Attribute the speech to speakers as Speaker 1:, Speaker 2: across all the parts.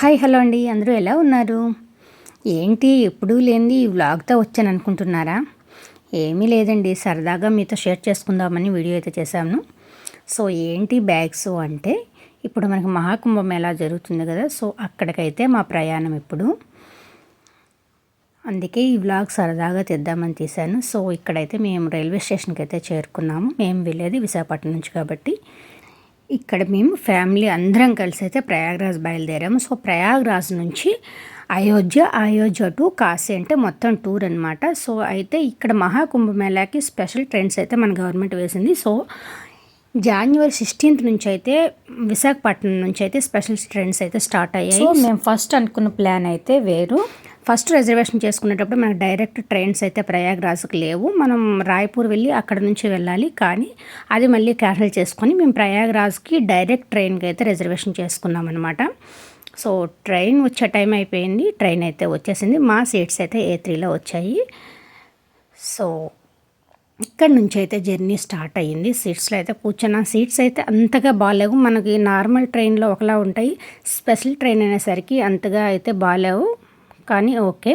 Speaker 1: Hi hello అండి. అందరూ ఎలా ఉన్నారు? ఏంటి ఎప్పుడూ లేనిది ఈ వ్లాగ్తో వచ్చాను అనుకుంటున్నారా? ఏమీ లేదండి. సరదాగా మీతో షేర్ చేసుకుందామని వీడియో అయితే చేశాను. సో ఏంటి బ్యాగ్స్ అంటే ఇప్పుడు మనకి మహాకుంభం ఎలా జరుగుతుంది కదా సో అక్కడికైతే మా ప్రయాణం ఇప్పుడు. అందుకే ఈ వ్లాగ్ సరదాగా తెద్దామని తీశాను. సో ఇక్కడైతే మేము రైల్వే స్టేషన్కి అయితే చేరుకున్నాము. మేము వెళ్ళేది విశాఖపట్నం నుంచి కాబట్టి. ఇక్కడ మేము ఫ్యామిలీ అందరం కలిసి అయితే ప్రయాగ్రాజ్ బయలుదేరాము. సో ప్రయాగ్రాజ్ నుంచి అయోధ్య అయోధ్య టు కాశీ అంటే మొత్తం టూర్ అనమాట సో అయితే ఇక్కడ మహాకుంభమేళాకి స్పెషల్ ట్రైన్స్ అయితే మన గవర్నమెంట్ వేసింది. సో జాన్యువరి సిక్స్టీన్త్ నుంచి అయితే విశాఖపట్నం నుంచి అయితే స్పెషల్ ట్రైన్స్ అయితే స్టార్ట్ అయ్యాయి. సో మేము ఫస్ట్ అనుకున్న ప్లాన్ అయితే వేరు. ఫస్ట్ రిజర్వేషన్ చేసుకునేటప్పుడు మనకు డైరెక్ట్ ట్రైన్స్ అయితే ప్రయాగ్రాజ్కి లేవు. మనం రాయ్పూర్ వెళ్ళి అక్కడ నుంచి వెళ్ళాలి. కానీ అది మళ్ళీ క్యాన్సిల్ చేసుకొని మేము ప్రయాగ్రాజ్కి డైరెక్ట్ ట్రైన్కి అయితే రిజర్వేషన్ చేసుకున్నాం అనమాట సో ట్రైన్ వచ్చే టైం అయిపోయింది. ట్రైన్ అయితే వచ్చేసింది. మా సీట్స్ అయితే ఏ త్రీలో వచ్చాయి. సో ఇక్కడ నుంచి అయితే జర్నీ స్టార్ట్ అయ్యింది. సీట్స్లో అయితే కూర్చున్న. సీట్స్ అయితే అంతగా బాగాలేవు. మనకి నార్మల్ ట్రైన్లో ఒకలా ఉంటాయి. స్పెషల్ ట్రైన్ అనేసరికి అంతగా అయితే బాగాలేవు. కానీ ఓకే.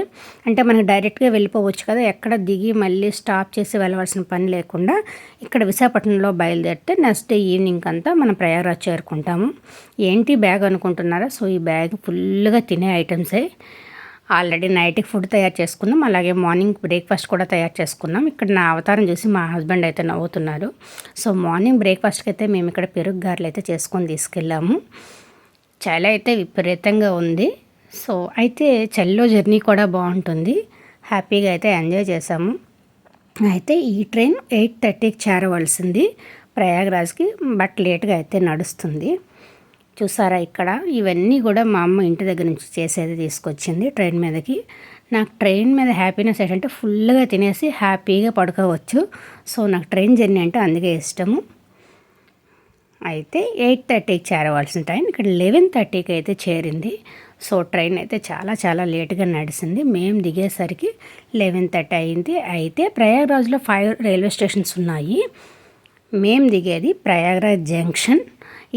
Speaker 1: అంటే మనకి డైరెక్ట్గా వెళ్ళిపోవచ్చు కదా ఎక్కడ దిగి మళ్ళీ స్టాప్ చేసి వెళ్ళవలసిన పని లేకుండా ఇక్కడ విశాఖపట్నంలో బయలుదేరితే నెక్స్ట్ డే ఈవినింగ్ అంతా మనం ప్రయాగరాజ్ చేరుకుంటాము. ఏంటి బ్యాగ్ అనుకుంటున్నారా? సో ఈ బ్యాగ్ ఫుల్గా తినే ఐటమ్సే. ఆల్రెడీ నైట్కి ఫుడ్ తయారు చేసుకున్నాం అలాగే మార్నింగ్ బ్రేక్ఫాస్ట్ కూడా తయారు చేసుకున్నాం. ఇక్కడ నా అవతారం చూసి మా హస్బెండ్ అయితే నవ్వుతున్నారు. సో మార్నింగ్ బ్రేక్ఫాస్ట్కి అయితే మేము ఇక్కడ పెరుగు గారెలు అయితే చేసుకొని తీసుకెళ్ళాము. చాలా అయితే విపరీతంగా ఉంది. సో అయితే చెల్లో జర్నీ కూడా బాగుంటుంది. హ్యాపీగా అయితే ఎంజాయ్ చేసాము అయితే ఈ ట్రైన్ ఎయిట్ థర్టీకి చేరవలసింది ప్రయాగరాజ్కి బట్ లేట్గా అయితే నడుస్తుంది. చూసారా ఇక్కడ? ఇవన్నీ కూడా మా అమ్మ ఇంటి దగ్గర నుంచి చేసేది తీసుకొచ్చింది ట్రైన్ మీదకి. నాకు ట్రైన్ మీద హ్యాపీనెస్ ఏంటంటే ఫుల్గా తినేసి హ్యాపీగా పడుకోవచ్చు. సో నాకు ట్రైన్ జర్నీ అంటే అందుకే ఇష్టము. అయితే ఎయిట్ థర్టీకి చేరవలసిన ట్రైన్ ఇక్కడ లెవెన్ థర్టీకి అయితే చేరింది. సో ట్రైన్ అయితే చాలా చాలా లేట్గా నడిచింది మేము దిగేసరికి లెవెన్ థర్టీ అయింది. అయితే ప్రయాగ్రాజ్లో ఫైవ్ రైల్వే స్టేషన్స్ ఉన్నాయి. మేము దిగేది ప్రయాగ్రాజ్ జంక్షన్.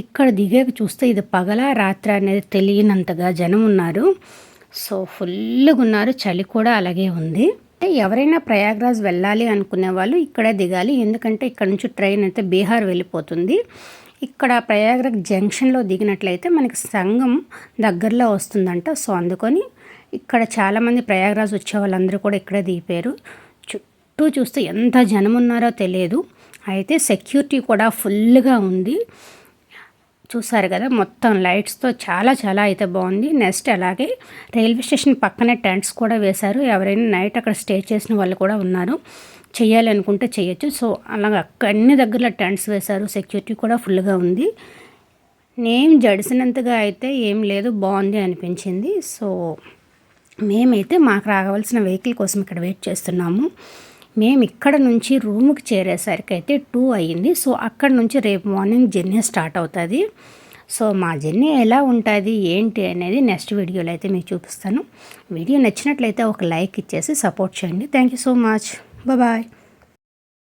Speaker 1: ఇక్కడ దిగాక చూస్తే ఇది పగల రాత్రి అనేది తెలియనంతగా జనం ఉన్నారు. సో ఫుల్గా ఉన్నారు. చలి కూడా అలాగే ఉంది. అంటే ఎవరైనా ప్రయాగ్రాజ్ వెళ్ళాలి అనుకునే వాళ్ళు ఇక్కడే దిగాలి. ఎందుకంటే ఇక్కడ నుంచి ట్రైన్ అయితే బీహార్ వెళ్ళిపోతుంది. ఇక్కడ ప్రయాగరాజ్ జంక్షన్లో దిగినట్లయితే మనకి సంఘం దగ్గరలో వస్తుందంట. సో అందుకొని ఇక్కడ చాలామంది ప్రయాగరాజ్ వచ్చే వాళ్ళందరూ కూడా ఇక్కడే దిగిపోయారు. చుట్టూ చూస్తే ఎంత జనం ఉన్నారో తెలియదు. అయితే సెక్యూరిటీ కూడా ఫుల్గా ఉంది. చూసారు కదా మొత్తం లైట్స్తో చాలా చాలా అయితే బాగుంది. నెక్స్ట్ అలాగే రైల్వే స్టేషన్ పక్కనే టెంట్స్ కూడా వేశారు. ఎవరైనా నైట్ అక్కడ స్టే చేసిన వాళ్ళు కూడా ఉన్నారు. చేయాలనుకుంటే చేయొచ్చు. సో అలాగే అన్ని దగ్గరలో టెంట్స్ వేశారు. సెక్యూరిటీ కూడా ఫుల్గా ఉంది. నేమ్ జడిసినంతగా అయితే ఏం లేదు. బాగుంది అనిపించింది. సో మేమైతే మాకు రావాల్సిన వెహికల్ కోసం ఇక్కడ వెయిట్ చేస్తున్నాము. మేము ఇక్కడ నుంచి రూమ్కి చేరేసరికి అయితే టూ అయ్యింది. సో అక్కడ నుంచి రేపు మార్నింగ్ జర్నీ స్టార్ట్ అవుతుంది. సో మా జర్నీ ఎలా ఉంటుంది ఏంటి అనేది నెక్స్ట్ వీడియోలో అయితే మీకు చూపిస్తాను. వీడియో నచ్చినట్లయితే ఒక లైక్ ఇచ్చేసి సపోర్ట్ చేయండి. Thank you so much. Bye.